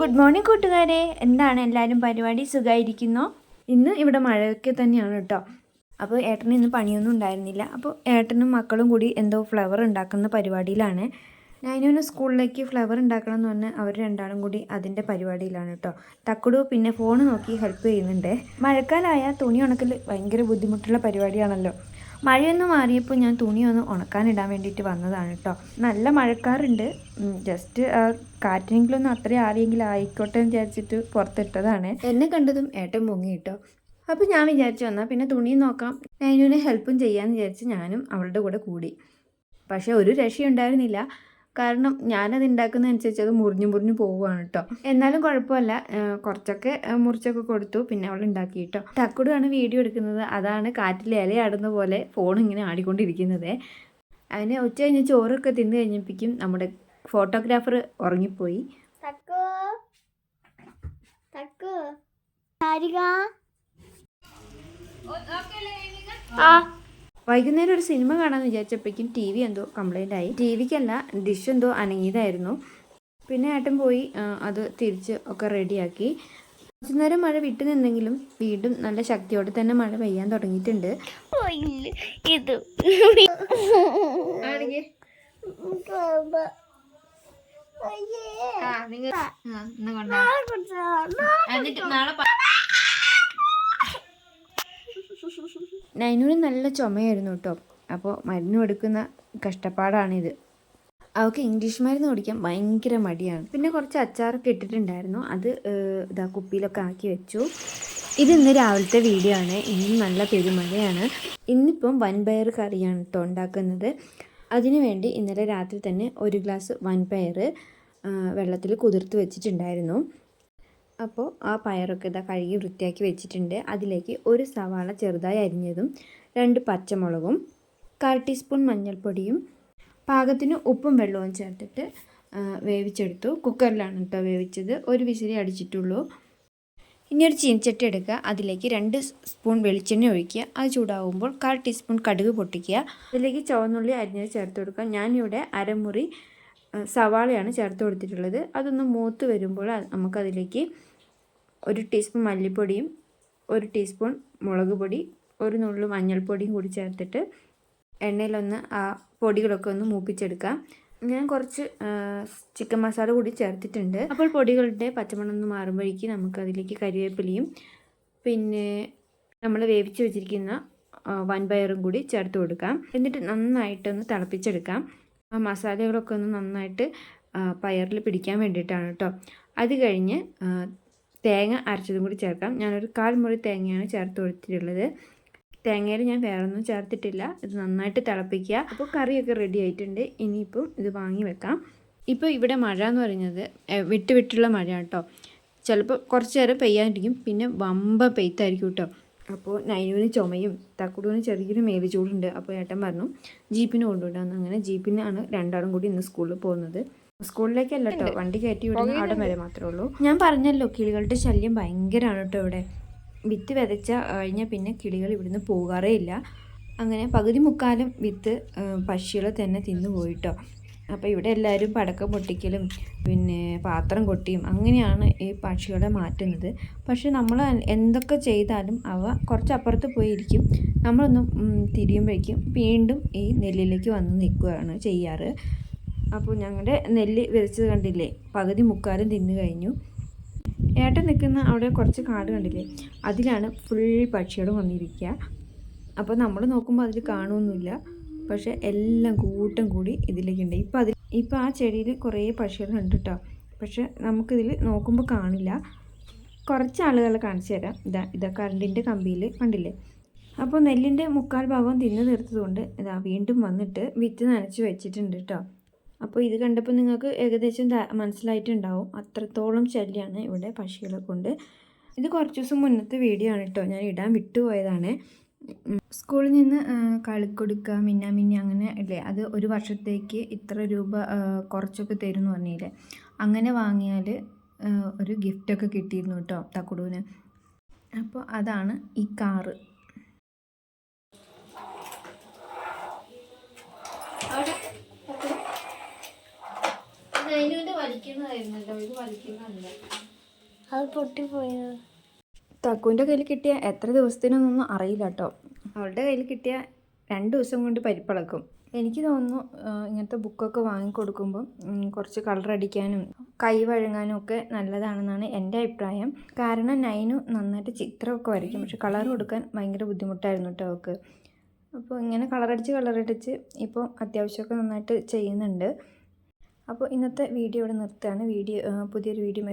Good morning കൂട്ടുകാരെ. എന്താണ് എല്ലാവരും പരിപാടി? സുഖമായിരിക്കുന്നു ഇന്ന് ഇവിടെ മഴയൊക്കെ തന്നെയാണ് കേട്ടോ. അപ്പോൾ ഏട്ടന് ഇന്ന് പണിയൊന്നും ഉണ്ടായിരുന്നില്ല. അപ്പോൾ ഏട്ടനും മക്കളും കൂടി എന്തോ ഫ്ലവർ ഉണ്ടാക്കുന്ന പരിപാടിയിലാണ്. നൈനുവിന് സ്കൂളിലേക്ക് ഫ്ലവർ ഉണ്ടാക്കണം എന്ന് പറഞ്ഞ് അവർ രണ്ടാളും കൂടി അതിന്റെ പരിപാടിയിലാണ് കേട്ടോ. തക്കുടു പിന്നെ ഫോൺ നോക്കി ഹെൽപ്പ് ചെയ്യുന്നുണ്ട്. മഴക്കാലമായ തുണി ഉണക്കൽ ഭയങ്കര ബുദ്ധിമുട്ടുള്ള പരിപാടിയാണല്ലോ. മഴയൊന്ന് മാറിയപ്പോൾ ഞാൻ തുണിയൊന്ന് ഉണക്കാനിടാൻ വേണ്ടിയിട്ട് വന്നതാണ് കേട്ടോ. നല്ല മഴക്കാറുണ്ട്. ജസ്റ്റ് കാറ്റിനെങ്കിലും ഒന്നും അത്രയും ആരെങ്കിലും ആയിക്കോട്ടെ എന്ന് വിചാരിച്ചിട്ട് പുറത്തിട്ടതാണ്. എന്നെ കണ്ടതും ഏട്ടൻ പൊങ്ങി കേട്ടോ. അപ്പോൾ ഞാൻ വിചാരിച്ചു വന്നാൽ പിന്നെ തുണി നോക്കാം. നൈനുവിനെ ഹെൽപ്പും ചെയ്യാമെന്ന് വിചാരിച്ച് ഞാനും അവളുടെ കൂടെ കൂടി. പക്ഷേ ഒരു രക്ഷയുണ്ടായിരുന്നില്ല. കാരണം ഞാനത് ഉണ്ടാക്കുന്നതനുസരിച്ച് അത് മുറിഞ്ഞു മുറിഞ്ഞു പോവുകയാണ് കേട്ടോ എന്നാലും കുഴപ്പമില്ല കുറച്ചൊക്കെ മുറിച്ചൊക്കെ കൊടുത്തു. പിന്നെ അവൾ ഉണ്ടാക്കി കേട്ടോ തക്കുടുവാണ് വീഡിയോ എടുക്കുന്നത്. അതാണ് കാറ്റിൽ ഇലയാടുന്ന പോലെ ഫോൺ ഇങ്ങനെ ആടിക്കൊണ്ടിരിക്കുന്നത്. അതിന് ഉച്ച കഴിഞ്ഞ് ചോറൊക്കെ തിന്നു കഴിഞ്ഞപ്പോഴേക്കും നമ്മുടെ ഫോട്ടോഗ്രാഫർ ഉറങ്ങിപ്പോയി. ആ. വൈകുന്നേരം ഒരു സിനിമ കാണാമെന്ന് വിചാരിച്ചപ്പോഴേക്കും ടി വി എന്തോ കംപ്ലൈന്റ് ആയി. ടി വിക്കല്ല ഡിഷ് എന്തോ അനങ്ങിയതായിരുന്നു. പിന്നെ ഏട്ടൻ പോയി അത് തിരിച്ച് ഒക്കെ റെഡിയാക്കി. കുറച്ചു നേരം മഴ വിട്ടു നിന്നെങ്കിലും വീണ്ടും നല്ല ശക്തിയോടെ തന്നെ മഴ പെയ്യാൻ തുടങ്ങിയിട്ടുണ്ട്. എന്നിട്ട് ഇത് നൈനൂന് നല്ല ചുമയായിരുന്നു കേട്ടോ. അപ്പോൾ മരുന്ന് കൊടുക്കുന്ന കഷ്ടപ്പാടാണിത്. അവൾക്ക് ഇംഗ്ലീഷ് മരുന്ന് കുടിക്കാൻ ഭയങ്കര മടിയാണ്. പിന്നെ കുറച്ച് അച്ചാറൊക്കെ ഇട്ടിട്ടുണ്ടായിരുന്നു. അത് ഇതാ കുപ്പിയിലൊക്കെ ആക്കി വെച്ചു. ഇത് ഇന്ന് രാവിലത്തെ വീഡിയോ ആണ്. ഇന്നും നല്ല പെരുമഴയാണ്. ഇന്നിപ്പം വൻപയർ കറിയാണ് കേട്ടോ ഉണ്ടാക്കുന്നത്. അതിനു വേണ്ടി ഇന്നലെ രാത്രി തന്നെ ഒരു ഗ്ലാസ് വൻപയർ വെള്ളത്തിൽ കുതിർത്ത് വെച്ചിട്ടുണ്ടായിരുന്നു. അപ്പോൾ ആ പയറൊക്കെ ഇതാ കഴുകി വൃത്തിയാക്കി വെച്ചിട്ടുണ്ട്. അതിലേക്ക് ഒരു സവാള ചെറുതായി അരിഞ്ഞതും രണ്ട് പച്ചമുളകും കാൽ ടീസ്പൂൺ മഞ്ഞൾപ്പൊടിയും പാകത്തിന് ഉപ്പും വെള്ളവും ചേർത്തിട്ട് വേവിച്ചെടുത്തു. കുക്കറിലാണ് കേട്ടോ വേവിച്ചത്. ഒരു വിസിലി അടിച്ചിട്ടുള്ളൂ. ഇനി ഒരു ചീനച്ചട്ടി എടുക്കുക. അതിലേക്ക് രണ്ട് സ്പൂൺ വെളിച്ചെണ്ണ ഒഴിക്കുക. അത് ചൂടാവുമ്പോൾ കാൽ ടീസ്പൂൺ കടുക് പൊട്ടിക്കുക. അതിലേക്ക് ചുവന്നുള്ളി അരിഞ്ഞത് ചേർത്ത് കൊടുക്കുക. ഞാനിവിടെ അരമുറി സവാളയാണ് ചേർത്ത് കൊടുത്തിട്ടുള്ളത്. അതൊന്ന് മൂത്ത് വരുമ്പോൾ നമുക്കതിലേക്ക് ഒരു ടീസ്പൂൺ മല്ലിപ്പൊടിയും ഒരു ടീസ്പൂൺ മുളക് പൊടി ഒരു നുള്ളു മഞ്ഞൾപ്പൊടിയും കൂടി ചേർത്തിട്ട് എണ്ണയിലൊന്ന് ആ പൊടികളൊക്കെ ഒന്ന് മൂപ്പിച്ചെടുക്കാം. ഞാൻ കുറച്ച് ചിക്കൻ മസാല കൂടി ചേർത്തിട്ടുണ്ട്. അപ്പോൾ പൊടികളുടെ പച്ചമണം ഒന്ന് മാറുമ്പോഴേക്ക് നമുക്ക് അതിലേക്ക് കരിവേപ്പിലയും പിന്നെ നമ്മൾ വേവിച്ച് വെച്ചിരിക്കുന്ന വൻപയറും കൂടി ചേർത്ത് കൊടുക്കാം. എന്നിട്ട് നന്നായിട്ടൊന്ന് തിളപ്പിച്ചെടുക്കാം. ആ മസാലകളൊക്കെ ഒന്ന് നന്നായിട്ട് പയറിൽ പിടിക്കാൻ വേണ്ടിയിട്ടാണ് കേട്ടോ അത് കഴിഞ്ഞ് തേങ്ങ അരച്ചതും കൂടി ചേർക്കാം. ഞാനൊരു കാൽ മുറി തേങ്ങയാണ് ചേർത്ത് കൊടുത്തിട്ടുള്ളത്. തേങ്ങയിൽ ഞാൻ വേറൊന്നും ചേർത്തിട്ടില്ല. ഇത് നന്നായിട്ട് തിളപ്പിക്കുക. അപ്പോൾ കറിയൊക്കെ റെഡി ആയിട്ടുണ്ട്. ഇനിയിപ്പം ഇത് വാങ്ങി വെക്കാം. ഇപ്പോൾ ഇവിടെ മഴ എന്ന് പറയുന്നത് വിട്ട് വിട്ടുള്ള മഴയാണ് കേട്ടോ. ചിലപ്പോൾ കുറച്ച് നേരം പെയ്യാതിരിക്കും പിന്നെ വമ്പ പെയ്ത്തായിരിക്കും കേട്ടോ. അപ്പോൾ നൈനുവിന് ചുമയും തക്കുടുവിന് ചെറിയൊരു മേൽ അപ്പോൾ ഏട്ടൻ പറഞ്ഞു ജീപ്പിന് കൊണ്ടുവിടാമെന്ന് അങ്ങനെ ജീപ്പിനാണ് രണ്ടാളും കൂടി ഇന്ന് സ്കൂളിൽ പോകുന്നത്. സ്കൂളിലേക്കല്ല കേട്ടോ വണ്ടി കയറ്റി വിടുന്ന അവിടെ വരെ മാത്രമേ ഉള്ളൂ. ഞാൻ പറഞ്ഞല്ലോ കിളികളുടെ ശല്യം ഭയങ്കരമാണ് കേട്ടോ ഇവിടെ. വിത്ത് വിതച്ച കഴിഞ്ഞാൽ പിന്നെ കിളികൾ ഇവിടുന്ന് പോകാറേ ഇല്ല. അങ്ങനെ പകുതി മുക്കാലും വിത്ത് പക്ഷികളെ തന്നെ തിന്നു പോയിട്ടോ അപ്പോൾ ഇവിടെ എല്ലാവരും പടക്കം പൊട്ടിക്കലും പിന്നെ പാത്രം കൊട്ടിയും അങ്ങനെയാണ് ഈ പക്ഷികളെ മാറ്റുന്നത്. പക്ഷെ നമ്മൾ എന്തൊക്കെ ചെയ്താലും അവ കുറച്ച് അപ്പുറത്ത് പോയിരിക്കും നമ്മളൊന്നും തിരിയുമ്പോഴേക്കും വീണ്ടും ഈ നെല്ലിലേക്ക് വന്ന് നിൽക്കുകയാണ് ചെയ്യാറ്. അപ്പോൾ ഞങ്ങളുടെ നെല്ല് വിതച്ചത് കണ്ടില്ലേ? പകുതി മുക്കാലും തിന്നു കഴിഞ്ഞു. ഏട്ടൻ നിൽക്കുന്ന അവിടെ കുറച്ച് കാട് കണ്ടില്ലേ? അതിലാണ് ഫുൾ പക്ഷികളും വന്നിരിക്കുക. അപ്പോൾ നമ്മൾ നോക്കുമ്പോൾ അതിൽ കാണുമൊന്നുമില്ല. പക്ഷേ എല്ലാം കൂട്ടം കൂടി ഇതിലേക്കുണ്ട് ഇപ്പോൾ അതിൽ ഇപ്പോൾ ആ ചെടിയിൽ കുറേ പക്ഷികളുണ്ട് കേട്ടോ. പക്ഷെ നമുക്കിതിൽ നോക്കുമ്പോൾ കാണില്ല. കുറച്ച് ആളുകളെ കാണിച്ചു തരാം. ഇതാ ഇതാ കറണ്ടിന്റെ കമ്പിയിൽ കണ്ടില്ലേ? അപ്പോൾ നെല്ലിന്റെ മുക്കാൽ ഭാഗം തിന്നു തീർത്തതുകൊണ്ട് ഇതാ വീണ്ടും വന്നിട്ട് വിത്ത് നനച്ച് വെച്ചിട്ടുണ്ട് കേട്ടോ. അപ്പോൾ ഇത് കണ്ടപ്പോൾ നിങ്ങൾക്ക് ഏകദേശം മനസ്സിലായിട്ടുണ്ടാവും. അത്രത്തോളം ശല്യമാണ് ഇവിടെ പക്ഷികളെ കൊണ്ട്. ഇത് കുറച്ച് ദിവസം മുന്നത്തെ വീഡിയോ ആണ് കേട്ടോ. ഞാൻ ഇടാൻ വിട്ടുപോയതാണ്. സ്കൂളിൽ നിന്ന് കളിക്കൊടുക്കുക മിന്നാമിന്നി മിന്ന അങ്ങനെ അല്ലേ അത് ഒരു വർഷത്തേക്ക് ഇത്ര രൂപ കുറച്ചൊക്കെ തരും എന്ന് പറഞ്ഞില്ലേ. അങ്ങനെ വാങ്ങിയാൽ ഒരു ഗിഫ്റ്റൊക്കെ കിട്ടിയിരുന്നു കേട്ടോ തക്കുടുവിന്. അപ്പോൾ അതാണ് ഈ കാറ്. വലിക്കുന്നതായിരുന്നല്ലോ ഇത് വലിക്കുന്നതല്ല. അത് പൊട്ടിപ്പോയത് തക്കുവിന്റെ കയ്യിൽ കിട്ടിയ എത്ര ദിവസത്തിനൊന്നും അറിയില്ല കേട്ടോ അവളുടെ കയ്യിൽ കിട്ടിയ രണ്ട് ദിവസം കൊണ്ട് പരിപ്പിളക്കും. എനിക്ക് തോന്നുന്നു ഇങ്ങനത്തെ ബുക്കൊക്കെ വാങ്ങിക്കൊടുക്കുമ്പം ഉം, കുറച്ച് കളർ അടിക്കാനും കൈ വഴങ്ങാനും ഒക്കെ നല്ലതാണെന്നാണ് എന്റെ അഭിപ്രായം. കാരണം നൈനു നന്നായിട്ട് ചിത്രമൊക്കെ വരയ്ക്കും. പക്ഷെ കളർ കൊടുക്കാൻ ഭയങ്കര ബുദ്ധിമുട്ടായിരുന്നു കേട്ടോ അവൾക്ക്. അപ്പോൾ ഇങ്ങനെ കളറടിച്ച് കളറടിച്ച് ഇപ്പോൾ അത്യാവശ്യമൊക്കെ നന്നായിട്ട് ചെയ്യുന്നുണ്ട്. അപ്പോൾ ഇന്നത്തെ വീഡിയോ ഇവിടെ നിർത്തുകയാണ്. വീഡിയോ പുതിയൊരു വീഡിയോ